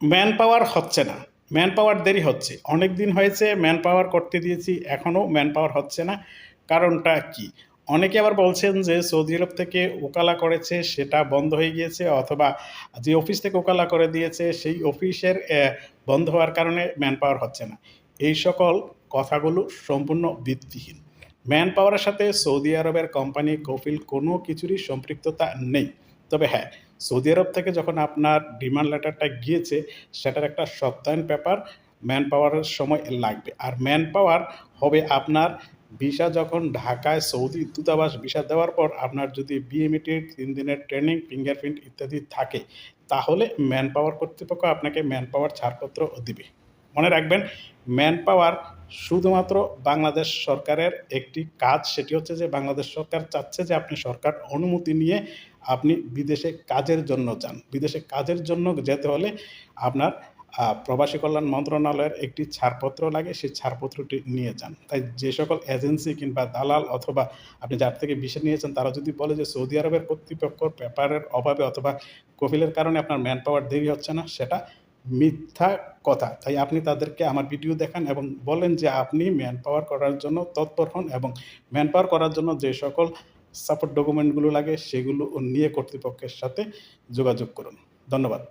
Man power হচ্ছে না। Man power দেরি হচ্ছে। অনেক দিন হয়েছে ম্যান পাওয়ার করতে দিয়েছি, এখনও ম্যান পাওয়ার হচ্ছে না। কারণটা কি? অনেকে আবার বলছেন যে, সৌদি আরব থেকে ওকালা করেছে, সেটা বন্ধ হয়ে গিয়েছে, অথবা যে অফিস থেকে ওকালা করে দিয়েছে, সেই অফিসের বন্ধ হওয়ার কারণে ম্যান পাওয়ার হচ্ছে না। এই সকল কথাগুলো সম্পূর্ণ ভিত্তিহীন। ম্যান পাওয়ারের সাথে সৌদি আরবের কোম্পানি কফিল, কোনো কিছুরই সম্পৃক্ততা নেই। তবে হ্যাঁ সৌদি আরব থেকে যখন আপনার ডিমান্ড লেটারটা গিয়েছে, সেটার একটা সত্যায়ন পেপার ম্যান পাওয়ারের সময় লাগবে। আর ম্যান পাওয়ার হবে আপনার ভিসা যখন ঢাকায় সৌদি দূতাবাস ভিসা দেওয়ার পর আপনার যদি বিএমইটির তিন দিনের ট্রেনিং ফিঙ্গারপ্রিন্ট ইত্যাদি থাকে, তাহলে ম্যান পাওয়ার কর্তৃপক্ষ আপনাকে ম্যান পাওয়ার ছাড়পত্র দিবে। মনে রাখবেন ম্যান পাওয়ার শুধুমাত্র বাংলাদেশ সরকারের একটি কাজ, সেটি হচ্ছে যে বাংলাদেশ সরকার চাচ্ছে যে আপনি সরকার অনুমতি নিয়ে আপনি বিদেশে কাজের জন্য যান। বিদেশে কাজের জন্য যেতে হলে আপনার প্রবাসী কল্যাণ মন্ত্রণালয়ের একটি ছাড়পত্র লাগে, সেই ছাড়পত্রটি নিয়ে যান। তাই যে সকল এজেন্সি কিংবা দালাল অথবা আপনি যার থেকে বিষয় নিয়েছেন, তারা যদি বলে যে সৌদি আরবের কর্তৃপক্ষর পেপারের অভাবে অথবা কফিলের কারণে আপনার ম্যান পাওয়ার দেরি হচ্ছে না, সেটা মিথ্যা কথা। তাই আপনি তাদেরকে আমার ভিডিও দেখান এবং বলেন যে আপনি ম্যান পাওয়ার করার জন্য তৎপর হন এবং ম্যান পাওয়ার করার জন্য যে সকল সাপোর্ট ডকুমেন্টগুলো লাগে সেগুলো নিয়ে কর্তৃপক্ষের সাথে যোগাযোগ করুন। ধন্যবাদ।